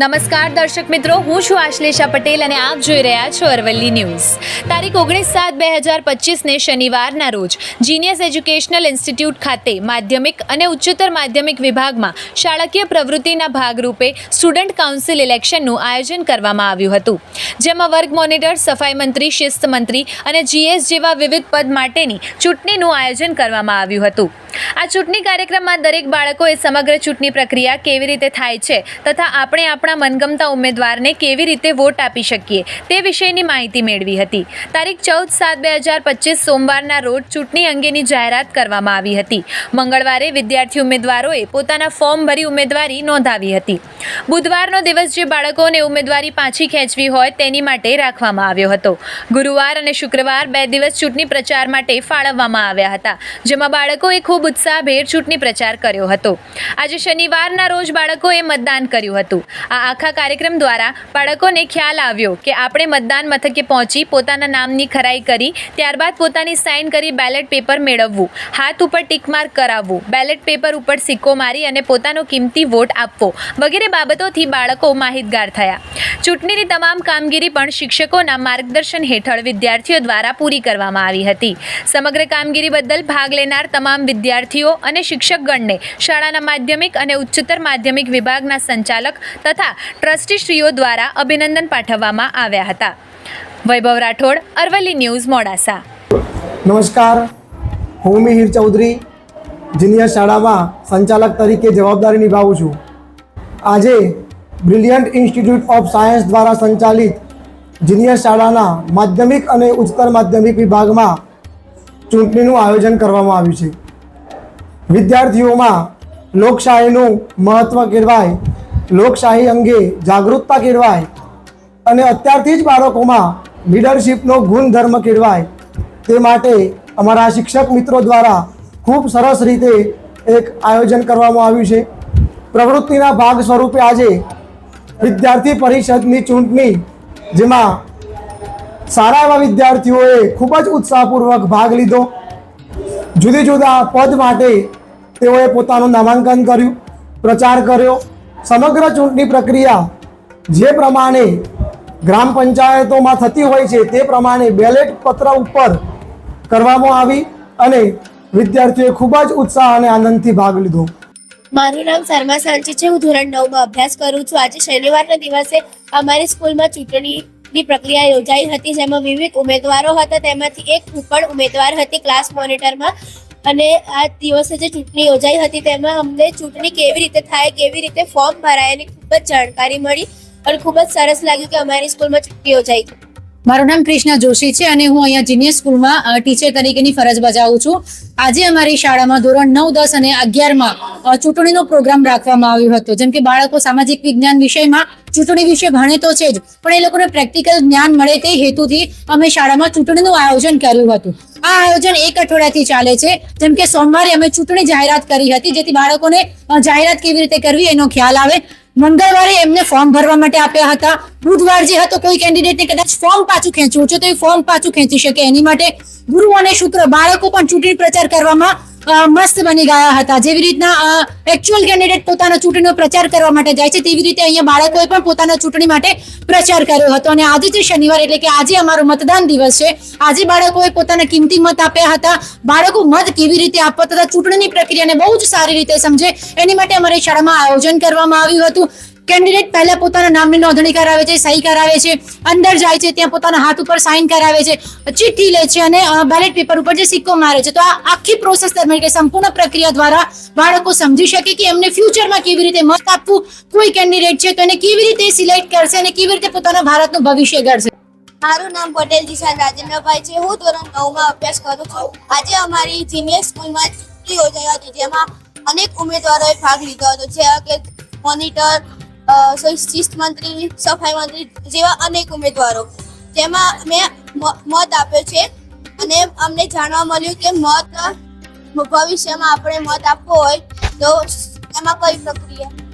નમસ્કાર દર્શક મિત્રો, હું છું આશ્લેષા પટેલ અને આપ જોઈ રહ્યા છો અરવલ્લી ન્યૂઝ. તારીખ ઓગણીસ સાત બે હજાર પચીસને શનિવારના રોજ જીનિયસ એજ્યુકેશનલ ઇન્સ્ટિટ્યૂટ ખાતે માધ્યમિક અને ઉચ્ચતર માધ્યમિક વિભાગમાં શાળાકીય પ્રવૃત્તિના ભાગરૂપે સ્ટુડન્ટ કાઉન્સિલ ઇલેક્શનનું આયોજન કરવામાં આવ્યું હતું. જેમાં વર્ગ મોનિટર, સફાઈ મંત્રી, શિસ્ત મંત્રી અને જીએસ જેવા વિવિધ પદ માટેની ચૂંટણીનું આયોજન કરવામાં આવ્યું હતું. આ ચૂંટણી કાર્યક્રમમાં દરેક બાળકોએ સમગ્ર ચૂંટણી પ્રક્રિયા કેવી રીતે થાય છે તથા આપણે આપણા મનગમતા ઉમેદવારને કેવી રીતે વોટ આપી શકીએ તે વિષયની માહિતી મેળવી હતી. તારીખ ચૌદ સાત બે હજાર પચીસ સોમવારના રોજ ચૂંટણી અંગેની જાહેરાત કરવામાં આવી હતી. મંગળવારે વિદ્યાર્થી ઉમેદવારોએ પોતાના ફોર્મ ભરી ઉમેદવારી નોંધાવી હતી. બુધવારનો દિવસ જે બાળકોને ઉમેદવારી પાછી ખેંચવી હોય તેની માટે રાખવામાં આવ્યો હતો. ગુરુવાર અને શુક્રવાર બે દિવસ ચૂંટણી પ્રચાર માટે ફાળવવામાં આવ્યા હતા, જેમાં બાળકોએ ખૂબ ઉત્સાહભેર ચૂંટણી પ્રચાર કર્યો હતો. આજે શનિવારના રોજ બાળકોએ મતદાન કર્યું હતું. આ આખા કાર્યક્રમ દ્વારા બાળકોને ખ્યાલ આવ્યો કે આપણે મતદાન મથકે પહોંચી પોતાના નામની ખરાઈ કરી, ત્યારબાદ પોતાની સાઇન કરી બેલેટ પેપર મેળવવું, હાથ ઉપર ટીક માર્ક કરાવવું, બેલેટ પેપર ઉપર સિક્કો મારી અને પોતાનો કિંમતી વોટ આપવો વગેરે બાબતોથી બાળકો માહિતગાર થયા. ચૂંટણીની તમામ કામગીરી પણ શિક્ષકોના માર્ગદર્શન હેઠળ વિદ્યાર્થીઓ દ્વારા પૂરી કરવામાં આવી હતી. સમગ્ર કામગીરી બદલ ભાગ લેનાર તમામ વિદ્યાર્થીઓ અને શિક્ષકગણને શાળાના માધ્યમિક અને ઉચ્ચતર માધ્યમિક વિભાગના સંચાલક તથા ટ્રસ્ટીશ્રીઓ દ્વારા અભિનંદન પાઠવવામાં આવ્યા હતા. વૈભવ રાઠોડ, અરવલ્લી ન્યૂઝ, મોડાસા. નમસ્કાર. હું મિહિર ચૌધરી, જુનિયર શાળામાં સંચાલક તરીકે જવાબદારી નિભાવું છું. આજે બ્રિલિયન્ટ ઇન્સ્ટિટ્યૂટ ઓફ સાયન્સ દ્વારા સંચાલિત જુનિયર શાળાના માધ્યમિક અને ઉચ્ચતર માધ્યમિક વિભાગમાં ચૂંટણીનું આયોજન કરવામાં આવ્યું છે. વિદ્યાર્થીઓમાં લોકશાહીનું મહત્ત્વ કેળવાય, લોકશાહી અંગે જાગૃતતા કેળવાય અને અત્યારથી જ બાળકોમાં લીડરશિપનો ગુણધર્મ કેળવાય તે માટે અમારા શિક્ષક મિત્રો દ્વારા ખૂબ સરસ રીતે એક આયોજન કરવામાં આવ્યું છે. પ્રવૃત્તિના ભાગ સ્વરૂપે આજે વિદ્યાર્થી પરિષદની ચૂંટણી, જેમાં સારા એવા વિદ્યાર્થીઓએ ખૂબ જ ઉત્સાહપૂર્વક ભાગ લીધો. જુદી જુદા પદ માટે તેઓએ પોતાનું નામાંકન કર્યું, પ્રચાર કર્યો. સમગ્ર ચૂંટણી પ્રક્રિયા જે પ્રમાણે ગ્રામ પંચાયતોમાં થતી હોય છે, તે પ્રમાણે બેલેટ પત્ર ઉપર કરવામાં આવી અને વિદ્યાર્થીઓએ ખૂબ જ ઉત્સાહ અને આનંદથી ભાગ લીધો. મારું નામ શર્મા સાંચી છે. હું ધોરણ નવમાં અભ્યાસ કરું છું. આજે શનિવારના દિવસે અમારી સ્કૂલમાં ચૂંટણીની પ્રક્રિયા યોજાઈ હતી, જેમાં વિવિધ ઉમેદવારો હતા. તેમાંથી એક પણ ઉમેદવાર હતી ક્લાસ મોનિટરમાં. અને આ દિવસે જે ચૂંટણી યોજાઈ હતી, તેમાં અમને ચૂંટણી કેવી રીતે થાય, કેવી રીતે ફોર્મ ભરાય એની ખૂબ જ જાણકારી મળી. અને ખૂબ જ સરસ લાગ્યું કે અમારી સ્કૂલમાં ચૂંટણી યોજાઈ. મારું નામ કૃષ્ણા જોશી છે અને હું અહીંયા જીનિયર સ્કૂલમાં ટીચર તરીકેની ફરજ બજાવું છું. આજે અમારી શાળામાં ધોરણ નવ, દસ અને અગિયારમાં ચૂંટણીનો પ્રોગ્રામ રાખવામાં આવ્યો હતો. જેમ કે બાળકો સામાજિક વિજ્ઞાન વિષયમાં ચૂંટણી વિશે ભણે તો છે જ, પણ એ લોકોને પ્રેક્ટિકલ જ્ઞાન મળે તે હેતુથી અમે શાળામાં ચૂંટણીનું આયોજન કર્યું હતું. આ આયોજન એક અઠવાડિયાથી ચાલે છે. જેમ કે સોમવારે અમે ચૂંટણી જાહેરાત કરી હતી, જેથી બાળકોને જાહેરાત કેવી રીતે કરવી એનો ખ્યાલ આવે. મંગળવારે એમને ફોર્મ ભરવા માટે આપ્યા હતા. બુધવાર જે હતો, કોઈ કેન્ડિડેટને કદાચ ફોર્મ પાછું ખેંચવું છે તો એ ફોર્મ પાછું ખેંચી શકે. એની માટે ગુરુ અને શુક્ર બાળકો પણ ચૂંટણી પ્રચાર કરવામાં મસ્ત બની ગયા હતા. જેવી રીતના એકચ્યુઅલ કેન્ડિડેટ પોતાના ચૂંટણીનો પ્રચાર કરવા માટે જાય છે, તેવી રીતે અહીંયા બાળકોએ પણ પોતાના ચૂંટણી માટે પ્રચાર કર્યો હતો. અને આજે જે શનિવાર એટલે કે આજે અમારો મતદાન દિવસ છે, આજે બાળકોએ પોતાના કિંમતી મત આપ્યા હતા. બાળકો મત કેવી રીતે આપવા તથા ચૂંટણીની પ્રક્રિયાને બહુ જ સારી રીતે સમજે, એની માટે અમારી શાળામાં આયોજન કરવામાં આવ્યું હતું. કેન્ડિડેટ પહેલા પોતાના નામની નોંધણી કરાવે છે, સહી કરાવે છે, અંદર જાય છે, ત્યાં પોતાના હાથ ઉપર સાઇન કરાવે છે, ચિઠ્ઠી લે છે અને બેલેટ પેપર ઉપર જે સિક્કો મારે છે. તો આ આખી પ્રોસેસ દરમિયાન કે સંપૂર્ણ પ્રક્રિયા દ્વારા બાળકો સમજી શકે કે એમને ફ્યુચરમાં કેવી રીતે મત આપવું, કોઈ કેન્ડિડેટ છે તો એને કેવી રીતે સિલેક્ટ કરશે અને કેવી રીતે પોતાના ભારતનું ભવિષ્ય ઘડશે. મારું નામ પટેલ દિશાન રાજેન્દ્રભાઈ છે. હું ધોરણ નવમાં અભ્યાસ કરું છું. આજે અમારી સિનિયર સ્કૂલમાં યોજાઈ હતી, જેમાં અનેક ઉમેદવારોએ ભાગ લીધો હતો, જેવા કે મોનિટર શિસ્ત મંત્રી સફાઈ મંત્રી જેવા અનેક ઉમેદવારો. જેમાં મેં, મત આપ્યો છે અને અમને જાણવા મળ્યું કે મત ભવિષ્યમાં આપણે મત આપવો હોય તો એમાં કઈ પ્રક્રિયા?